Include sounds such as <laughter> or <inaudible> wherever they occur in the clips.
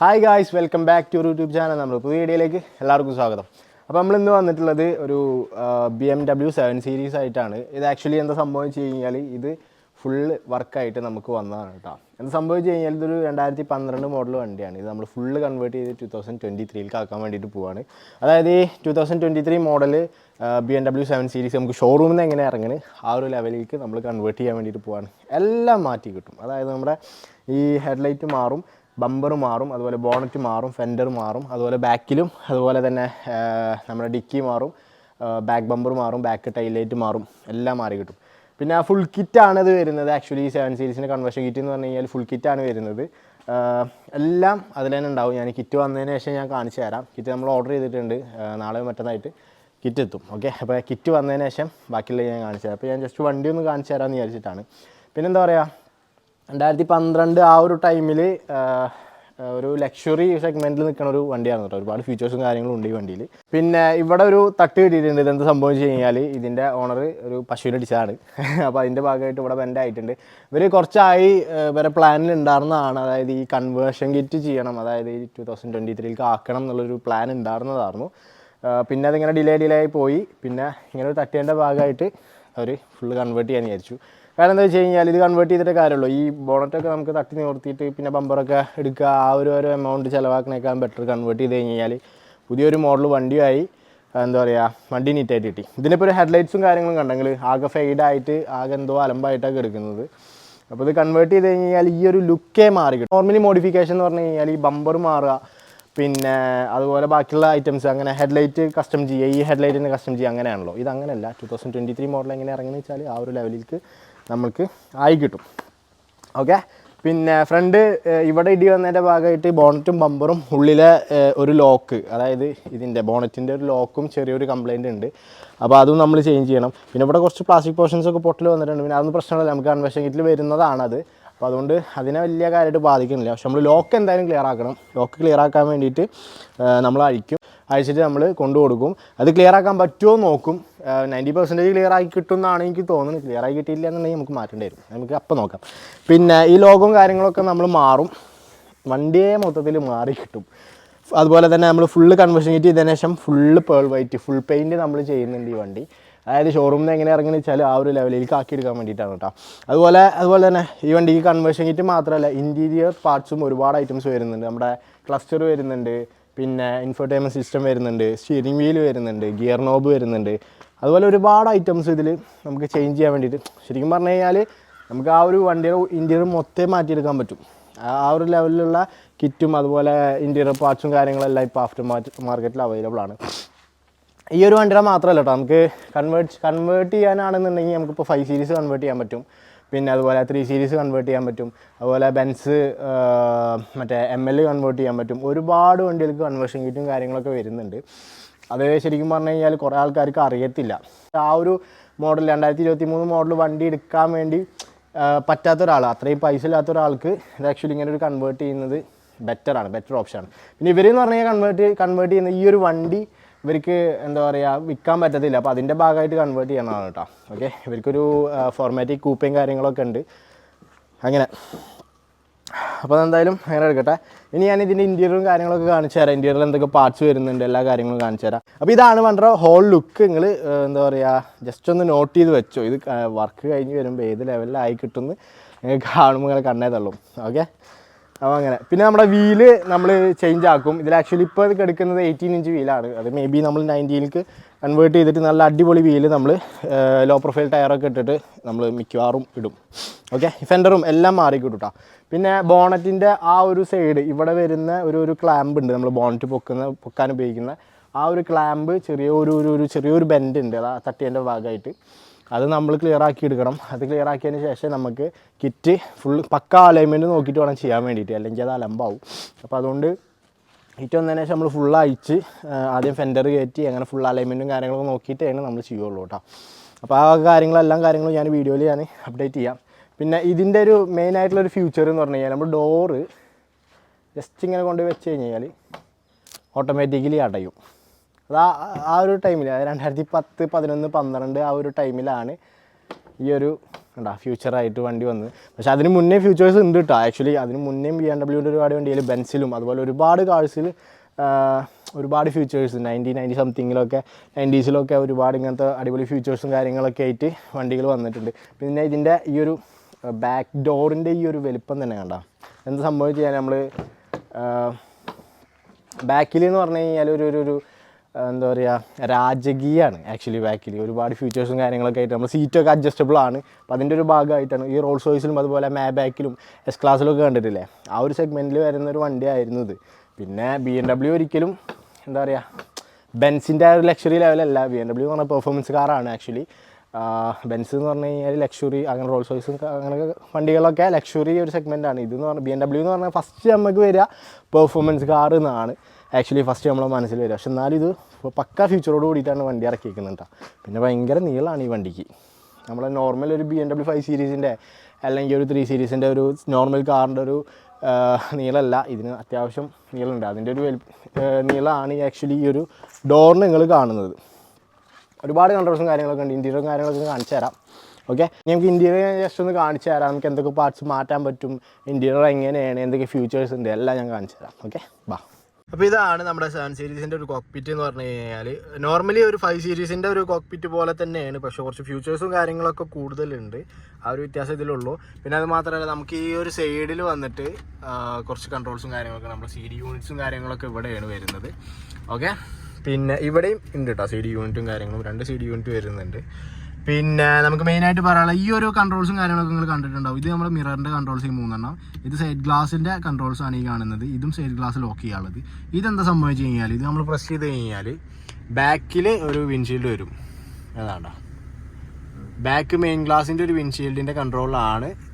Hi guys welcome back to YouTube channel നമ്മൾ പുതിയ വീഡിയോയിലേക്ക് എല്ലാവർക്കും സ്വാഗതം. അപ്പോൾ നമ്മൾ ഇന്ന് വന്നിട്ടുള്ളത് ഒരു B M W seven series ആയിട്ടാണ്. ഇത് ആക്ച്വലി എന്താ സംഭവം കഴിഞ്ഞാൽ ഇത് ഫുള്ള് വർക്കായിട്ട് നമുക്ക് വന്നതാണ് കേട്ടോ എന്താ സംഭവിച്ചു കഴിഞ്ഞാൽ ഇതൊരു രണ്ടായിരത്തി പന്ത്രണ്ട് മോഡൽ വണ്ടിയാണ്. ഇത് നമ്മൾ ഫുള്ള് കൺവേർട്ട് ചെയ്ത് ടു തൗസൻഡ് ട്വന്റി ത്രീയിലേക്ക് ആക്കാൻ വേണ്ടിയിട്ട് പോവാണ്. അതായത് ഈ two thousand twenty three model B M W seven series നമുക്ക് ഷോറൂമിൽ നിന്ന് എങ്ങനെ ഇറങ്ങണ് ആ ഒരു ലെവലിലേക്ക് നമ്മൾ കൺവേർട്ട് ചെയ്യാൻ വേണ്ടിയിട്ട് പോവാണ്. എല്ലാം മാറ്റി കിട്ടും. അതായത് നമ്മുടെ ഈ ഹെഡ്ലൈറ്റ് മാറും ബമ്പർ മാറും അതുപോലെ ബോണറ്റ് മാറും ഫെൻഡർ മാറും അതുപോലെ ബാക്കിലും അതുപോലെ തന്നെ നമ്മുടെ ഡിക്കി മാറും ബാക്ക് ബമ്പർ മാറും ബാക്ക് ടൈലൈറ്റ് മാറും എല്ലാം മാറി കിട്ടും. പിന്നെ ആ ഫുൾ കിറ്റാണ് ഇത് വരുന്നത്. ആക്ച്വലി സെവൻ സീരീസിന്റെ കൺവേർഷൻ കിറ്റ് എന്ന് പറഞ്ഞു കഴിഞ്ഞാൽ ഫുൾ കിറ്റാണ് വരുന്നത്. എല്ലാം അതിൽ തന്നെ ഉണ്ടാവും. ഞാൻ കിറ്റ് വന്നതിന് ശേഷം ഞാൻ കാണിച്ചു തരാം. കിറ്റ് നമ്മൾ ഓർഡർ ചെയ്തിട്ടുണ്ട്. നാളെ മറ്റന്നായിട്ട് കിറ്റ് എത്തും. ഓക്കെ അപ്പോൾ കിറ്റ് വന്നതിന് ശേഷം ബാക്കിയുള്ള ഞാൻ കാണിച്ചു തരാം. അപ്പോൾ ഞാൻ ജസ്റ്റ് വണ്ടി ഒന്ന് കാണിച്ചു തരാമെന്ന് വിചാരിച്ചിട്ടാണ്. പിന്നെന്താ പറയുക രണ്ടായിരത്തി പന്ത്രണ്ട് ആ ഒരു ടൈമിൽ ഒരു ലക്ഷറി സെഗ്മെന്റിൽ നിൽക്കുന്ന ഒരു വണ്ടിയാണ് കേട്ടോ ഒരുപാട് ഫീച്ചേഴ്സും കാര്യങ്ങളും ഉണ്ട് ഈ വണ്ടിയിൽ പിന്നെ ഇവിടെ ഒരു തട്ട് കിട്ടിയിട്ടുണ്ട്. ഇതെന്ത് സംഭവം വെച്ച് കഴിഞ്ഞാൽ ഇതിന്റെ ഓണർ ഒരു പശുവിനെ അടിച്ചതാണ്. <laughs> അപ്പോൾ അതിന്റെ ഭാഗമായിട്ട് ഇവിടെ ബെൻഡ് ആയിട്ടുണ്ട്. ഇവർ കുറച്ചായി വരെ ഇവരെ പ്ലാനിൽ ഉണ്ടായിരുന്നതാണ് അതായത് ഈ കൺവേർഷൻ കിറ്റ് ചെയ്യണം. അതായത് ഈ ടു തൗസൻഡ് ട്വന്റി ത്രീയിലേക്ക് ആക്കണം എന്നുള്ളൊരു പ്ലാൻ ഉണ്ടായിരുന്നതായിരുന്നു പിന്നെ അതിങ്ങനെ ഡിലേ ഡിലേ ആയി പോയി. പിന്നെ ഇങ്ങനെ ഒരു തട്ടിയേന്റെ ഭാഗമായിട്ട് അവർ ഫുള്ള് കൺവേർട്ട് ചെയ്യാൻ വിചാരിച്ചു. കാരണം എന്താ വെച്ച് കഴിഞ്ഞാൽ ഇത് കൺവേർട്ട് ചെയ്തിട്ടേ കാര്യമുള്ളൂ. ഈ ബോണറ്റൊക്കെ നമുക്ക് തട്ടി നിവർത്തിയിട്ട് പിന്നെ ബമ്പറൊക്കെ എടുക്കുക ആ ഒരു ഓരോ എമൗണ്ട് ചിലവാക്കണേക്കാൾ ബെറ്റർ കൺവേർട്ട് ചെയ്ത് കഴിഞ്ഞാൽ പുതിയൊരു മോഡൽ വണ്ടിയായി എന്താ പറയുക വണ്ടി നീറ്റായിട്ട് കിട്ടി. ഇതിനിപ്പോൾ ഒരു ഹെഡ്ലൈറ്റ്സും കാര്യങ്ങളും കണ്ടെങ്കിൽ ആകെ ഫെയ്ഡായിട്ട് ആകെ എന്തോ അലമ്പായിട്ടൊക്കെ എടുക്കുന്നത്. അപ്പോൾ ഇത് കൺവേർട്ട് ചെയ്ത് കഴിഞ്ഞ് കഴിഞ്ഞാൽ ഈ ഒരു ലുക്കേ മാറി നോർമലി മോഡിഫിക്കേഷൻ എന്ന് പറഞ്ഞു കഴിഞ്ഞാൽ ഈ ബമ്പർ മാറുക പിന്നെ അതുപോലെ ബാക്കിയുള്ള ഐറ്റംസ് അങ്ങനെ ഹെഡ്ലൈറ്റ് കസ്റ്റം ചെയ്യുക. ഈ ഹെഡ്ലൈറ്റിന് കസ്റ്റം ചെയ്യുക അങ്ങനെയാണല്ലോ. ഇത് അങ്ങനെയല്ല. Two thousand twenty three model എങ്ങനെ ഇറങ്ങുന്നത് വെച്ചാൽ ആ ഒരു ലെവലിലേക്ക് നമുക്ക് ആയി കിട്ടും. ഓക്കെ പിന്നെ ഫ്രണ്ട് ഇവിടെ ഇടി വന്നതിന്റെ ഭാഗമായിട്ട് ബോണറ്റും ബമ്പറും ഉള്ളിലെ ഒരു ലോക്ക് അതായത് ഇതിന്റെ ബോണറ്റിന്റെ ഒരു ലോക്കും ചെറിയൊരു കംപ്ലൈന്റ് ഉണ്ട്. അപ്പോൾ അതും നമ്മൾ ചേഞ്ച് ചെയ്യണം. പിന്നെ ഇവിടെ കുറച്ച് പ്ലാസ്റ്റിക് പോർഷൻസ് ഒക്കെ പൊട്ടിൽ വന്നിട്ടുണ്ട്. പിന്നെ അതൊന്നും പ്രശ്നമില്ല. നമുക്ക് കൺവെഷൻ കിറ്റിൽ വരുന്നതാണത്. അപ്പോൾ അതുകൊണ്ട് അതിനെ വലിയ കാര്യമായിട്ട് ബാധിക്കുന്നില്ല. പക്ഷെ നമ്മൾ ലോക്ക് എന്തായാലും ക്ലിയർ ആക്കണം. ലോക്ക് ക്ലിയർ ആക്കാൻ വേണ്ടിയിട്ട് നമ്മൾ അഴിക്കും. അഴിച്ചിട്ട് നമ്മൾ കൊണ്ടു കൊടുക്കും. അത് ക്ലിയർ ആക്കാൻ പറ്റുമോ നോക്കും. നയന്റി പെർസെന്റേജ് ക്ലിയർ ആയി കിട്ടും എന്നാണ് എനിക്ക് തോന്നുന്നത്. ക്ലിയർ ആയി കിട്ടിയില്ല എന്നുണ്ടെങ്കിൽ നമുക്ക് മാറ്റേണ്ടി വരും. നമുക്ക് അപ്പം നോക്കാം. പിന്നെ ഈ ലോഗവും കാര്യങ്ങളൊക്കെ നമ്മൾ മാറും. വണ്ടിയെ മൊത്തത്തിൽ മാറി കിട്ടും. അതുപോലെ തന്നെ നമ്മൾ ഫുള്ള് കൺവേർഷൻ ചെയ്ത് ശേഷം full pearl white full paint നമ്മൾ ചെയ്യുന്നുണ്ട് ഈ വണ്ടി. അതായത് ഷോറൂമിൽ നിന്ന് എങ്ങനെ ഇറങ്ങി വെച്ചാൽ ആ ഒരു ലെവലിലേക്ക് ആക്കി എടുക്കാൻ വേണ്ടിയിട്ടാണ് കേട്ടോ അതുപോലെ അതുപോലെ തന്നെ ഈ വണ്ടിക്ക് കൺവേർഷൻ കിറ്റ് മാത്രമല്ല ഇന്റീരിയർ പാർട്സും ഒരുപാട് ഐറ്റംസ് വരുന്നുണ്ട്. നമ്മുടെ ക്ലസ്റ്റർ വരുന്നുണ്ട് പിന്നെ ഇൻഫർടൈൻമെന്റ് സിസ്റ്റം വരുന്നുണ്ട് സ്റ്റിയറിംഗ് വീൽ വരുന്നുണ്ട് ഗിയർ നോബ് വരുന്നുണ്ട്. അതുപോലെ ഒരുപാട് ഐറ്റംസ് ഇതിൽ നമുക്ക് ചേഞ്ച് ചെയ്യാൻ വേണ്ടിയിട്ട്. ശരിക്കും പറഞ്ഞു കഴിഞ്ഞാൽ നമുക്ക് ആ ഒരു വണ്ടിയുടെ ഇന്റീരിയർ മൊത്തം മാറ്റിയെടുക്കാൻ പറ്റും. ആ ഒരു ലെവലിലുള്ള കിറ്റും അതുപോലെ ഇന്റീരിയർ പാർട്സും കാര്യങ്ങളെല്ലാം ഇപ്പോൾ ആഫ്റ്റർ മാർക്കറ്റിൽ അവൈലബിൾ ആണ്. ഈ ഒരു വണ്ടിയുടെ മാത്രമല്ല കേട്ടോ നമുക്ക് കൺവേർട്ട് കൺവേർട്ട് ചെയ്യാനാണെന്നുണ്ടെങ്കിൽ നമുക്കിപ്പോൾ ഫൈവ് സീരീസ് കൺവേർട്ട് ചെയ്യാൻ പറ്റും. പിന്നെ അതുപോലെ ത്രീ സീരീസ് കൺവേർട്ട് ചെയ്യാൻ പറ്റും. അതുപോലെ ബെൻസ് മറ്റേ എം എൽ കൺവേർട്ട് ചെയ്യാൻ പറ്റും. ഒരുപാട് വണ്ടികൾക്ക് കൺവേർഷൻ കിറ്റും കാര്യങ്ങളൊക്കെ വരുന്നുണ്ട്. അത് ശരിക്കും പറഞ്ഞു കഴിഞ്ഞാൽ കുറേ ആൾക്കാർക്ക് അറിയത്തില്ല. ആ ഒരു മോഡൽ രണ്ടായിരത്തി ഇരുപത്തി മൂന്ന് മോഡൽ വണ്ടി എടുക്കാൻ വേണ്ടി പറ്റാത്ത ഒരാൾ അത്രയും പൈസ ഇല്ലാത്ത ഒരാൾക്ക് ഇത് ആക്ച്വലി ഇങ്ങനെ ഒരു കൺവേർട്ട് ചെയ്യുന്നത് ബെറ്ററാണ് ബെറ്റർ ഓപ്ഷനാണ് പിന്നെ ഇവരെന്ന് പറഞ്ഞു കഴിഞ്ഞാൽ കൺവേർട്ട് കൺവേർട്ട് ചെയ്യുന്ന ഈ ഒരു വണ്ടി ഇവർക്ക് എന്താ പറയുക വിൽക്കാൻ പറ്റത്തില്ല. അപ്പോൾ അതിന്റെ ഭാഗമായിട്ട് കൺവേർട്ട് ചെയ്യണതാണ് കേട്ടോ. ഓക്കെ ഇവർക്കൊരു ഫോർമാറ്റിക് കൂപ്പയും കാര്യങ്ങളൊക്കെ ഉണ്ട്. അങ്ങനെ. അപ്പോൾ അതെന്തായാലും അങ്ങനെ എടുക്കട്ടെ. ഇനി ഞാൻ ഇതിന്റെ ഇന്റീരിയറും കാര്യങ്ങളൊക്കെ കാണിച്ചു തരാം. ഇന്റീരിയറിൽ എന്തൊക്കെ പാർട്സ് വരുന്നുണ്ട് എല്ലാ കാര്യങ്ങളും കാണിച്ചു തരാം. അപ്പോൾ ഇതാണ് വേണ്ട ഹോൾ ലുക്ക് നിങ്ങൾ എന്താ പറയുക ജസ്റ്റ് ഒന്ന് നോട്ട് ചെയ്ത് വെച്ചോ. ഇത് വർക്ക് കഴിഞ്ഞ് വരുമ്പോൾ ഏത് ലെവലിലായി കിട്ടുമെന്ന് നിങ്ങൾക്ക് കാണുമ്പോൾ ഇങ്ങനെ കണ്ണേ തള്ളും. ഓക്കെ അപ്പോൾ അങ്ങനെ. പിന്നെ നമ്മുടെ വീൽ നമ്മൾ ചേഞ്ച് ആക്കും. ഇതിൽ ആക്ച്വലി ഇപ്പോൾ ഇത് കിടക്കുന്നത് എയ്റ്റീൻ ഇഞ്ച് വീലാണ് അത് മേ ബി നമ്മൾ നയന്റീനിക്ക് കൺവേർട്ട് ചെയ്തിട്ട് നല്ല അടിപൊളി വീൽ നമ്മൾ ലോ പ്രൊഫൈൽ ടയറൊക്കെ ഇട്ടിട്ട് നമ്മൾ മിക്കവാറും ഇടും. ഓക്കെ ഫെൻഡറും എല്ലാം മാറി കിട്ടും കേട്ടോ പിന്നെ ബോണറ്റിന്റെ ആ ഒരു സൈഡ് ഇവിടെ വരുന്ന ഒരു ഒരു ക്ലാമ്പ് ഉണ്ട്. നമ്മൾ ബോണറ്റ് പൊക്കുന്ന പൊക്കാൻ ഉപയോഗിക്കുന്ന ആ ഒരു ക്ലാമ്പ് ചെറിയ ഒരു ഒരു ചെറിയൊരു ബെൻഡ് ഉണ്ട്. അതാ തട്ടിയതിന്റെ ഭാഗമായിട്ട് അത് നമ്മൾ ക്ലിയർ ആക്കി എടുക്കണം. അത് ക്ലിയർ ആക്കിയതിന് ശേഷം നമുക്ക് കിറ്റ് ഫുൾ പക്ക അലൈൻമെന്റ് നോക്കിയിട്ട് വേണം ചെയ്യാൻ വേണ്ടിയിട്ട്. അല്ലെങ്കിൽ അത് അലമ്പാവും. അപ്പോൾ അതുകൊണ്ട് കിറ്റ് വന്നതിന് ശേഷം നമ്മൾ ഫുൾ അയച്ച് ആദ്യം ഫെൻഡർ കയറ്റി അങ്ങനെ ഫുൾ അലൈൻമെന്റും കാര്യങ്ങളൊക്കെ നോക്കിയിട്ടാണ് നമ്മൾ ചെയ്യുള്ളൂ കേട്ടോ. അപ്പോൾ ആ കാര്യങ്ങളെല്ലാം കാര്യങ്ങളും ഞാൻ വീഡിയോയിൽ ഞാൻ അപ്ഡേറ്റ് ചെയ്യാം. പിന്നെ ഇതിന്റെ ഒരു മെയിൻ ആയിട്ടുള്ള ഒരു ഫ്യൂച്ചർ എന്ന് പറഞ്ഞു കഴിഞ്ഞാൽ നമ്മൾ ഡോറ് ജസ്റ്റ് ഇങ്ങനെ കൊണ്ട് വെച്ച് കഴിഞ്ഞാൽ ഓട്ടോമാറ്റിക്കലി അടയും. അത് ആ ഒരു ടൈമിൽ രണ്ടായിരത്തി പത്ത് പതിനൊന്ന് പന്ത്രണ്ട് ആ ഒരു ടൈമിലാണ് ഈ ഒരു ഉണ്ടാ ഫ്യൂച്ചറായിട്ട് വണ്ടി വന്നത്. പക്ഷേ അതിന് മുന്നേ ഫ്യൂച്ചേഴ്സ് ഉണ്ട് കേട്ടോ ആക്ച്വലി അതിന് മുന്നേ ബി എം ഡബ്ല്യൂന്റെ ഒരുപാട് വണ്ടിയിൽ ബെൻസിലും അതുപോലെ ഒരുപാട് കാഴ്സിൽ ഒരുപാട് ഫ്യൂച്ചേഴ്സ് നയന്റീൻ നയന്റി സംതിങ്ങിലൊക്കെ നയന്റീസിലൊക്കെ ഒരുപാട് ഇങ്ങനത്തെ അടിപൊളി ഫ്യൂച്ചേഴ്സും കാര്യങ്ങളൊക്കെ ആയിട്ട് വണ്ടികൾ വന്നിട്ടുണ്ട്. പിന്നെ ഇതിന്റെ ഈ ഒരു ബാക്ക് ഡോറിന്റെ ഈ ഒരു വലിപ്പം തന്നെ കണ്ട. എന്ത് സംഭവിച്ചാൽ നമ്മൾ ബാക്കിൽ എന്ന് പറഞ്ഞു കഴിഞ്ഞാൽ ഒരു ഒരു എന്താ പറയുക രാജകീയമാണ് ആക്ച്വലി ബാക്കിൽ ഒരുപാട് ഫീച്ചേഴ്സും കാര്യങ്ങളൊക്കെ ആയിട്ട് നമ്മൾ സീറ്റൊക്കെ അഡ്ജസ്റ്റബിൾ ആണ്. അപ്പോൾ അതിന്റെ ഒരു ഭാഗമായിട്ടാണ് ഈ റോൾസ് റോയ്സിലും അതുപോലെ മേ ബാക്കിലും എസ് ക്ലാസ്സിലൊക്കെ കണ്ടിട്ടില്ലേ? ആ ഒരു സെഗ്മെന്റിൽ വരുന്ന ഒരു വണ്ടിയായിരുന്നു ഇത്. പിന്നെ ബി എം ഡബ്ല്യു ഒരിക്കലും എന്താ പറയുക ബെൻസിന്റെ ആ ഒരു ലക്ഷറി ലെവലല്ല ബി എം ഡബ്ല്യു പറഞ്ഞ പെർഫോമൻസ് കാറാണ് ആക്ച്വലി ബെൻസ് എന്ന് പറഞ്ഞു കഴിഞ്ഞാൽ ലക്ഷറി അങ്ങനെ റോൾസ് റോയ്സും അങ്ങനെ വണ്ടികളൊക്കെ ലക്ഷറി ഒരു സെഗ്മെന്റാണ് ഇതെന്ന് പറഞ്ഞാൽ ബി എം ഡബ്ല്യു എന്ന് പറഞ്ഞാൽ ഫസ്റ്റ് നമുക്ക് വരിക പെർഫോമൻസ് കാർ എന്നാണ്. ആക്ച്വലി ഫസ്റ്റ് നമ്മളെ മനസ്സിൽ വരിക. പക്ഷെ എന്നാലും ഇത് ഇപ്പോൾ പക്ക ഫ്യൂച്ചറോട് കൂടിയിട്ടാണ് വണ്ടി ഇറക്കിയിരിക്കുന്നത് പിന്നെ ഭയങ്കര നീളമാണ് ഈ വണ്ടിക്ക്. നമ്മളെ നോർമൽ ഒരു ബി എം ഡബ്ല്യു ഫൈവ് സീരീസിന്റെ അല്ലെങ്കിൽ ഒരു ത്രീ സീരീസിന്റെ ഒരു നോർമൽ കാറിന്റെ ഒരു നീളമല്ല ഇതിന് അത്യാവശ്യം നീളമുണ്ട്. അതിന്റെ ഒരു നീളമാണ് ആക്ച്വലി ഈ ഒരു ഡോറിന് നിങ്ങൾ കാണുന്നത്. ഒരുപാട് കൺട്രോൾസും കാര്യങ്ങളൊക്കെ ഉണ്ട്. ഇന്റീരിയറും കാര്യങ്ങളൊക്കെ കാണിച്ചു തരാം. ഓക്കെ നമുക്ക് ഇന്റീരിയർ ജസ്റ്റ് ഒന്ന് കാണിച്ചു തരാം. നമുക്ക് എന്തൊക്കെ പാർട്സ് മാറ്റാൻ പറ്റും. ഇന്റീരിയർ എങ്ങനെയാണ്? എന്തൊക്കെ ഫ്യൂച്ചേഴ്സ് ഉണ്ട്? എല്ലാം ഞാൻ കാണിച്ചു തരാം. ഓക്കെ ബാ. അപ്പോൾ ഇതാണ് നമ്മുടെ സെവൻ സീരീസിന്റെ ഒരു കോക്പിറ്റ് എന്ന് പറഞ്ഞു കഴിഞ്ഞാൽ നോർമലി ഒരു ഫൈവ് സീരീസിന്റെ ഒരു കോക്പിറ്റ് പോലെ തന്നെയാണ് പക്ഷേ കുറച്ച് ഫ്യൂച്ചേഴ്സും കാര്യങ്ങളൊക്കെ കൂടുതലുണ്ട്. ആ ഒരു വ്യത്യാസം ഇതിലുള്ളൂ. പിന്നെ അത് മാത്രമല്ല നമുക്ക് ഈ ഒരു സൈഡിൽ വന്നിട്ട് കുറച്ച് കൺട്രോൾസും കാര്യങ്ങളൊക്കെ നമ്മുടെ സി ഡി യൂണിറ്റ്സും കാര്യങ്ങളൊക്കെ ഇവിടെയാണ് വരുന്നത്. ഓക്കെ പിന്നെ ഇവിടെയും ഉണ്ട് കേട്ടോ സി ഡി യൂണിറ്റും കാര്യങ്ങളും. രണ്ട് സി ഡി യൂണിറ്റ് വരുന്നുണ്ട്. പിന്നെ നമുക്ക് മെയിൻ ആയിട്ട് പറയാനുള്ള ഈ ഒരു കൺട്രോൾസും കാര്യങ്ങളൊക്കെ നിങ്ങൾ കണ്ടിട്ടുണ്ടാവും. ഇത് നമ്മുടെ മിററിന്റെ കൺട്രോൾസ് ഈ മൂന്നെണ്ണം. ഇത് സൈഡ് ഗ്ലാസിന്റെ കൺട്രോൾസ് ആണ് ഈ കാണുന്നത്. ഇതും സൈഡ് ഗ്ലാസ് ലോക്ക് ചെയ്യാനുള്ളത്. ഇതെന്താ സംഭവിച്ചു കഴിഞ്ഞാൽ ഇത് നമ്മൾ പ്രസ് ചെയ്ത് കഴിഞ്ഞാൽ ബാക്കിൽ ഒരു വിൻഷീൽഡ് വരും. അതാണ്ടാ. ബാക്ക് മെയിൻ ഗ്ലാസിന്റെ ഒരു വിൻഷീൽഡിന്റെ കൺട്രോളാണ്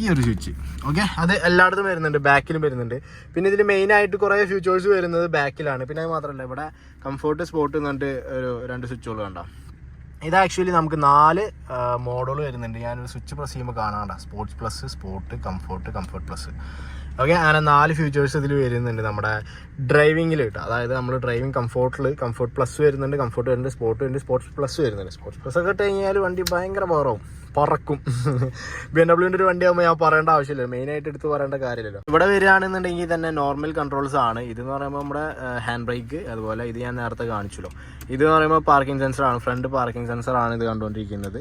ഈ ഒരു സ്വിച്ച് ഓക്കെ അത് എല്ലായിടത്തും വരുന്നുണ്ട് ബാക്കിലും വരുന്നുണ്ട്. പിന്നെ ഇതിൽ മെയിൻ ആയിട്ട് കുറേ ഫ്യൂച്ചേഴ്സ് വരുന്നത് ബാക്കിലാണ് പിന്നെ അത് മാത്രമല്ല ഇവിടെ കംഫോർട്ട് സ്പോട്ട് എന്ന് പറഞ്ഞിട്ട് ഒരു രണ്ട് സ്വിച്ചുകൾ കണ്ടോ? ഇത് ആക്ച്വലി നമുക്ക് നാല് മോഡൽ വരുന്നുണ്ട്. ഞാനൊരു സ്വിച്ച് പ്രസ് ചെയ്യുമ്പോൾ കാണാണ്ട sports plus sport comfort comfort plus okay അങ്ങനെ നാല് ഫീച്ചേഴ്സ് ഇതിൽ വരുന്നുണ്ട് നമ്മുടെ ഡ്രൈവിങ്ങിൽ കിട്ടും. അതായത് നമ്മൾ ഡ്രൈവിംഗ് കംഫോർട്ടിൽ കംഫോർട്ട് പ്ലസ് വരുന്നുണ്ട് കംഫോർട്ട് വരുന്നുണ്ട് സ്പോർട്ട് വരുന്നുണ്ട് സ്പോർട്സ് പ്ലസ് വരുന്നുണ്ട്. സ്പോർട്സ് പ്ലസ് ഒക്കെ ഇട്ട് കഴിഞ്ഞാൽ വണ്ടി ഭയങ്കര പവറാവും പറക്കും. ബി എം ഡബ്ല്യൂന്റെ ഒരു വണ്ടി ആകുമ്പോൾ ഞാൻ പറയേണ്ട ആവശ്യമില്ല മെയിൻ ആയിട്ട് എടുത്ത് പറയേണ്ട കാര്യമില്ലല്ലോ. ഇവിടെ വരികയാണെന്നുണ്ടെങ്കിൽ തന്നെ നോർമൽ കൺട്രോൾസ് ആണ്. ഇതെന്ന് പറയുമ്പോൾ നമ്മുടെ ഹാൻഡ് ബ്രേക്ക് അതുപോലെ ഇത് ഞാൻ നേരത്തെ കാണിച്ചല്ലോ. ഇത് എന്ന് പറയുമ്പോൾ പാർക്കിംഗ് സെൻസർ ആണ്. ഫ്രണ്ട് പാർക്കിംഗ് സെൻസർ ആണ് ഇത് കണ്ടുകൊണ്ടിരിക്കുന്നത്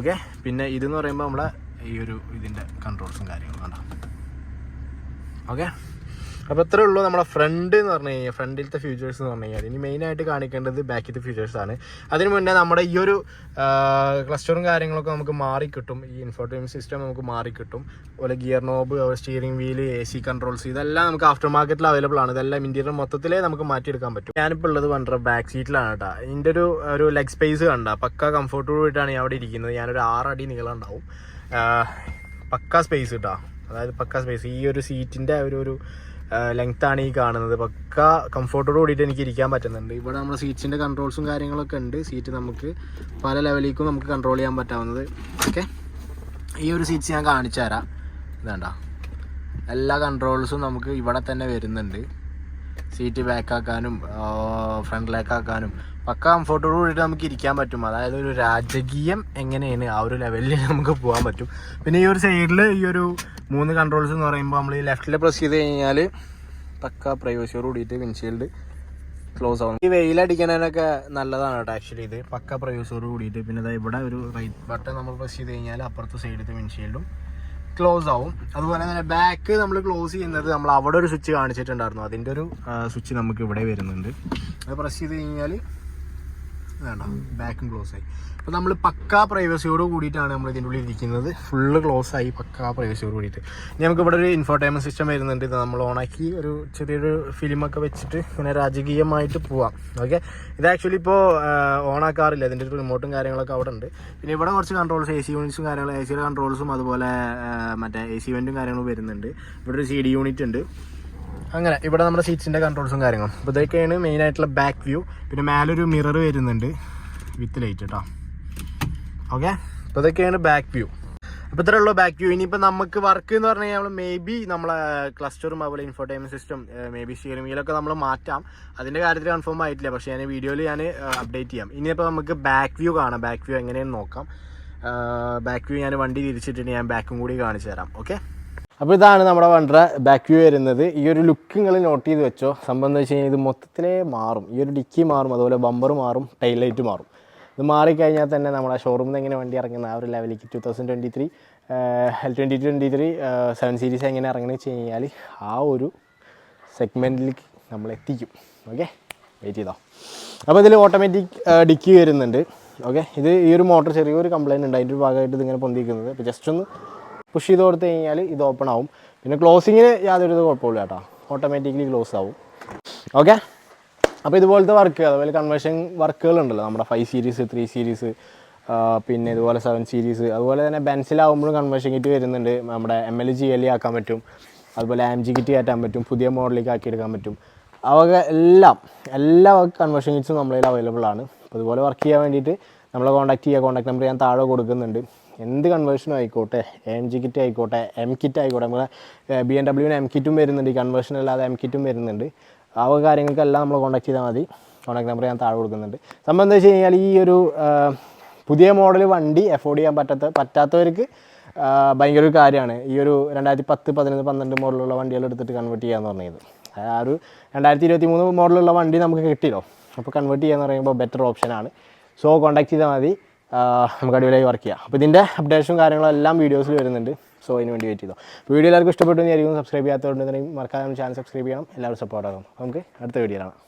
ഓക്കെ പിന്നെ ഇതെന്ന് പറയുമ്പോൾ നമ്മുടെ ഈ ഒരു ഇതിന്റെ കൺട്രോൾസും കാര്യങ്ങളും കണ്ടോ? ഓക്കെ അപ്പോൾ ഇത്രേ ഉള്ളൂ നമ്മുടെ ഫ്രണ്ട് എന്ന് പറഞ്ഞു കഴിഞ്ഞാൽ ഫ്രണ്ടിലത്തെ ഫീച്ചേഴ്സ് എന്ന് പറഞ്ഞു കഴിഞ്ഞാൽ ഇനി മെയിനായിട്ട് കാണിക്കേണ്ടത് ബാക്കിലത്തെ ഫീച്ചേഴ്സ് ആണ്. അതിന് മുന്നേ നമ്മുടെ ഈ ഒരു ക്ലസ്റ്ററും കാര്യങ്ങളൊക്കെ നമുക്ക് മാറിക്കിട്ടും. ഈ ഇൻഫോർട്ടൈൻമെന്റ് സിസ്റ്റം നമുക്ക് മാറിക്കിട്ടും. അതുപോലെ gear knob steering wheel A C controls ഇതെല്ലാം നമുക്ക് ആഫ്റ്റർ മാർക്കറ്റിൽ അവൈലബിൾ ആണ്. ഇതെല്ലാം ഇന്ത്യയുടെ മൊത്തത്തിലേ നമുക്ക് മാറ്റിയെടുക്കാൻ പറ്റും. ഞാനിപ്പോൾ ഉള്ളത് വണ്ടർ ബാക്ക് സീറ്റിലാണ് കേട്ടോ. ഇതിന്റെ ഒരു ഒരു ലെഗ് സ്പേസ് കണ്ട. പക്ക കംഫർട്ടബിളായിട്ടാണ് ഞാൻ അവിടെ ഇരിക്കുന്നത്. ഞാനൊരു ആറടി നീളം ഉണ്ടാവും പക്ക സ്പേസ് കിട്ടാ അതായത് പക്ക സ്പേസ് ഈ ഒരു സീറ്റിന്റെ ഒരു ഒരു ലെങ്ത്താണ് ഈ കാണുന്നത്. പക്ക കംഫർട്ടോട് കൂടിയിട്ട് എനിക്ക് ഇരിക്കാൻ പറ്റുന്നുണ്ട്. ഇവിടെ നമ്മുടെ സീറ്റ്സിന്റെ കൺട്രോൾസും കാര്യങ്ങളൊക്കെ ഉണ്ട്. സീറ്റ് നമുക്ക് പല ലെവലിലേക്കും നമുക്ക് കൺട്രോൾ ചെയ്യാൻ പറ്റാവുന്നത്. ഓക്കെ ഈ ഒരു സീറ്റ്സ് ഞാൻ കാണിച്ചു തരാം. ഇതേണ്ട. എല്ലാ കൺട്രോൾസും നമുക്ക് ഇവിടെ തന്നെ വരുന്നുണ്ട്. സീറ്റ് ബാക്കാക്കാനും ഫ്രണ്ടിലേക്കാക്കാനും പക്ക കംഫർട്ടോട് കൂടിയിട്ട് നമുക്ക് ഇരിക്കാൻ പറ്റും. അതായത് ഒരു രാജകീയം എങ്ങനെയാണ് ആ ഒരു ലെവലിൽ നമുക്ക് പോകാൻ പറ്റും. പിന്നെ ഈ ഒരു സൈഡിൽ ഈ ഒരു മൂന്ന് കൺട്രോൾസ് എന്ന് പറയുമ്പോൾ നമ്മൾ ഈ ലെഫ്റ്റിൽ പ്രസ് ചെയ്ത് കഴിഞ്ഞാൽ പക്ക പ്രൈവസിയോട് കൂടിയിട്ട് വിൻഷീൽഡ് ക്ലോസ് ആവും. ഈ വെയിലടിക്കണതിനൊക്കെ നല്ലതാണ് കേട്ടോ ആക്ച്വലി ഇത്. പക്ക പ്രൈവസിയോട് കൂടിയിട്ട്. പിന്നെ ഇവിടെ ഒരു റൈറ്റ് ബട്ടൺ നമ്മൾ പ്രസ് ചെയ്ത് കഴിഞ്ഞാൽ അപ്പുറത്തെ സൈഡിലത്തെ വിൻഷീൽഡും ക്ലോസ് ആവും. അതുപോലെ തന്നെ ബാക്ക് നമ്മൾ ക്ലോസ് ചെയ്യുന്നത് നമ്മൾ അവിടെ ഒരു സ്വിച്ച് കാണിച്ചിട്ടുണ്ടായിരുന്നു. അതിന്റെ ഒരു സ്വിച്ച് നമുക്ക് ഇവിടെ വരുന്നുണ്ട്. അത് പ്രസ് ചെയ്ത് കഴിഞ്ഞാൽ വേണ്ട ബാക്കും ക്ലോസ് ആയി. അപ്പോൾ നമ്മൾ പക്കാ പ്രൈവസിയോട് കൂടിയിട്ടാണ് നമ്മൾ ഇതിന്റെ ഉള്ളിൽ ഇരിക്കുന്നത്. ഫുള്ള് ക്ലോസ് ആയി പക്കാ പ്രൈവസിയോട് കൂടിയിട്ട്. ഇനി നമുക്ക് ഇവിടെ ഒരു ഇൻഫോർടൈൻമെന്റ് സിസ്റ്റം വരുന്നുണ്ട്. ഇത് നമ്മൾ ഓണാക്കി ഒരു ചെറിയൊരു ഫിലിമൊക്കെ വെച്ചിട്ട് ഇങ്ങനെ രാജകീയമായിട്ട് പോവാം. ഓക്കെ ഇത് ആക്ച്വലി ഇപ്പോൾ ഓണാക്കാറില്ല ഇതിന്റെ ഒരു റിമോട്ടും കാര്യങ്ങളൊക്കെ അവിടെ ഉണ്ട്. പിന്നെ ഇവിടെ കുറച്ച് കൺട്രോൾസ് എ സി യൂണിറ്റ്സും കാര്യങ്ങളും എ സിയുടെ കൺട്രോൾസും അതുപോലെ മറ്റേ എ സി വെന്റും കാര്യങ്ങളും വരുന്നുണ്ട്. ഇവിടെ ഒരു സി ഡി യൂണിറ്റ് ഉണ്ട്. അങ്ങനെ ഇവിടെ നമ്മുടെ സീറ്റ്സിന്റെ കൺട്രോൾസും കാര്യങ്ങളും. അപ്പോൾ ഇതൊക്കെയാണ് മെയിൻ ആയിട്ടുള്ള ബാക്ക് വ്യൂ പിന്നെ മേലൊരു മിറർ വരുന്നുണ്ട് വിത്ത് ലൈറ്റ് കേട്ടോ ഓക്കെ അപ്പോൾ ഇതൊക്കെയാണ് ബാക്ക് വ്യൂ അപ്പോൾ ഇത്രേ ഉള്ളൂ ബാക്ക് വ്യൂ ഇനിയിപ്പോൾ നമുക്ക് വർക്ക് എന്ന് പറഞ്ഞു കഴിഞ്ഞാൽ മേ ബി നമ്മളെ ക്ലസ്റ്ററും അതുപോലെ infotainment system maybe steering വീലൊക്കെ നമ്മൾ മാറ്റാം. അതിന്റെ കാര്യത്തിൽ കൺഫേം ആയിട്ടില്ല. പക്ഷേ ഞാൻ വീഡിയോയിൽ ഞാൻ അപ്ഡേറ്റ് ചെയ്യാം. ഇനിയിപ്പോൾ നമുക്ക് ബാക്ക് വ്യൂ കാണാം. ബാക്ക് വ്യൂ എങ്ങനെയെന്ന് നോക്കാം. ബാക്ക് വ്യൂ ഞാൻ വണ്ടി തിരിച്ചിട്ടുണ്ട് ഞാൻ ബാക്കും കൂടി കാണിച്ചു തരാം. ഓക്കെ അപ്പോൾ ഇതാണ് നമ്മുടെ വണ്ടറ ബാക്ക് വ്യൂ വരുന്നത്. ഈ ഒരു ലുക്ക് നിങ്ങൾ നോട്ട് ചെയ്ത് വെച്ചോ. സംഭവം എന്ന് വെച്ച് കഴിഞ്ഞാൽ ഇത് മൊത്തത്തിലേ മാറും. ഈ ഒരു ഡിക്കി മാറും അതുപോലെ ബമ്പർ മാറും ടൈൽ ലൈറ്റ് മാറും. ഇത് മാറിക്കഴിഞ്ഞാൽ തന്നെ നമ്മുടെ ഷോറൂമിൽ നിന്ന് എങ്ങനെ വണ്ടി ഇറങ്ങുന്ന ആ ഒരു ലെവലിലേക്ക് two thousand twenty three twenty twenty three seven series എങ്ങനെ ഇറങ്ങുന്ന വെച്ച് കഴിഞ്ഞാൽ ആ ഒരു സെഗ്മെന്റിലേക്ക് നമ്മൾ എത്തിക്കും. ഓക്കെ വെയിറ്റ് ചെയ്തോ. അപ്പോൾ ഇതിൽ ഓട്ടോമാറ്റിക് ഡിക്കി വരുന്നുണ്ട്. ഓക്കെ ഇത് ഈ ഒരു മോട്ടർ ചെറിയൊരു കംപ്ലയിന്റ് ഉണ്ട്. അതിന്റെ ഒരു ഭാഗമായിട്ട് ഇതിങ്ങനെ പൊന്തിക്കുന്നത് അപ്പോൾ ജസ്റ്റ് ഒന്ന് പുഷ് ചെയ്ത് കൊടുത്തു കഴിഞ്ഞാൽ ഇത് ഓപ്പൺ ആവും. പിന്നെ ക്ലോസിങ്ങിന് യാതൊരു ഇത് കുഴപ്പമില്ല കേട്ടോ. ഓട്ടോമാറ്റിക്കലി ക്ലോസ് ആവും. ഓക്കെ അപ്പോൾ ഇതുപോലത്തെ വർക്ക് അതുപോലെ കൺവേർഷൻ വർക്കുകളുണ്ടല്ലോ നമ്മുടെ ഫൈവ് സീരീസ് ത്രീ സീരീസ് പിന്നെ ഇതുപോലെ സെവൻ സീരീസ് അതുപോലെ തന്നെ ബെൻസിലാവുമ്പോഴും കൺവേർഷൻ കിറ്റ് വരുന്നുണ്ട്. നമ്മുടെ എം എൽ ജി എൽ ആക്കാൻ പറ്റും. അതുപോലെ ആം ജി കിറ്റ് കയറ്റാൻ പറ്റും. പുതിയ മോഡലിലേക്ക് ആക്കിയെടുക്കാൻ പറ്റും. അവക എല്ലാം എല്ലാ കൺവേർഷൻ കിറ്റ്സും നമ്മളതിൽ അവൈലബിൾ ആണ്. അപ്പോൾ ഇതുപോലെ വർക്ക് ചെയ്യാൻ വേണ്ടിയിട്ട് നമ്മളെ കോൺടാക്ട് ചെയ്യുക കോൺടാക്ട് നമ്പർ ഞാൻ താഴെ കൊടുക്കുന്നുണ്ട്. എന്ത് കൺവേർഷനും ആയിക്കോട്ടെ എം ജി കിറ്റ് ആയിക്കോട്ടെ എം കിറ്റ് ആയിക്കോട്ടെ. നമ്മുടെ ബി എം ഡബ്ല്യുവിന് എം കിറ്റും വരുന്നുണ്ട്. ഈ കൺവേർഷൻ അല്ലാതെ എം കിറ്റും വരുന്നുണ്ട്. ആ കാര്യങ്ങൾക്കെല്ലാം നമ്മൾ കോൺടാക്ട് ചെയ്താൽ മതി. കോൺടാക്ട് നമ്പർ ഞാൻ താഴെ കൊടുക്കുന്നുണ്ട്. സംഭവം എന്താ വെച്ച് കഴിഞ്ഞാൽ ഈ ഒരു പുതിയ മോഡൽ വണ്ടി എഫോർഡ് ചെയ്യാൻ പറ്റാത്ത പറ്റാത്തവർക്ക് ഭയങ്കര ഒരു കാര്യമാണ്. ഈ ഒരു രണ്ടായിരത്തി പത്ത് പതിനൊന്ന് പന്ത്രണ്ട് മോഡലുള്ള വണ്ടികൾ എടുത്തിട്ട് കൺവേർട്ട് ചെയ്യാന്ന് പറഞ്ഞത് ആ ഒരു രണ്ടായിരത്തി ഇരുപത്തി മൂന്ന് മോഡലുള്ള വണ്ടി നമുക്ക് കിട്ടിയല്ലോ. അപ്പോൾ കൺവേർട്ട് ചെയ്യാന്ന് പറയുമ്പോൾ ബെറ്റർ ഓപ്ഷനാണ് സോ കോൺടാക്ട് ചെയ്താൽ മതി. നമുക്ക് അടിപൊളിയായി വർക്ക് ചെയ്യാം. അപ്പോൾ ഇതിന്റെ അപ്ഡേഷനും കാര്യങ്ങളും എല്ലാം വീഡിയോസിൽ വരുന്നുണ്ട്. സോ അതിന് വേണ്ടി വെയിറ്റ് ചെയ്തോ. വീഡിയോ എല്ലാവർക്കും ഇഷ്ടപ്പെട്ടു വിചാരിക്കും സബ്സ്ക്രൈബ് ചെയ്യാത്തതുകൊണ്ട് തന്നെ മറക്കാതെ ചാനൽ സബ്സ്ക്രൈബ് ചെയ്യണം. എല്ലാവരും സപ്പോർട്ട് ആകും. നമുക്ക് അടുത്ത വീഡിയോയിലാണ്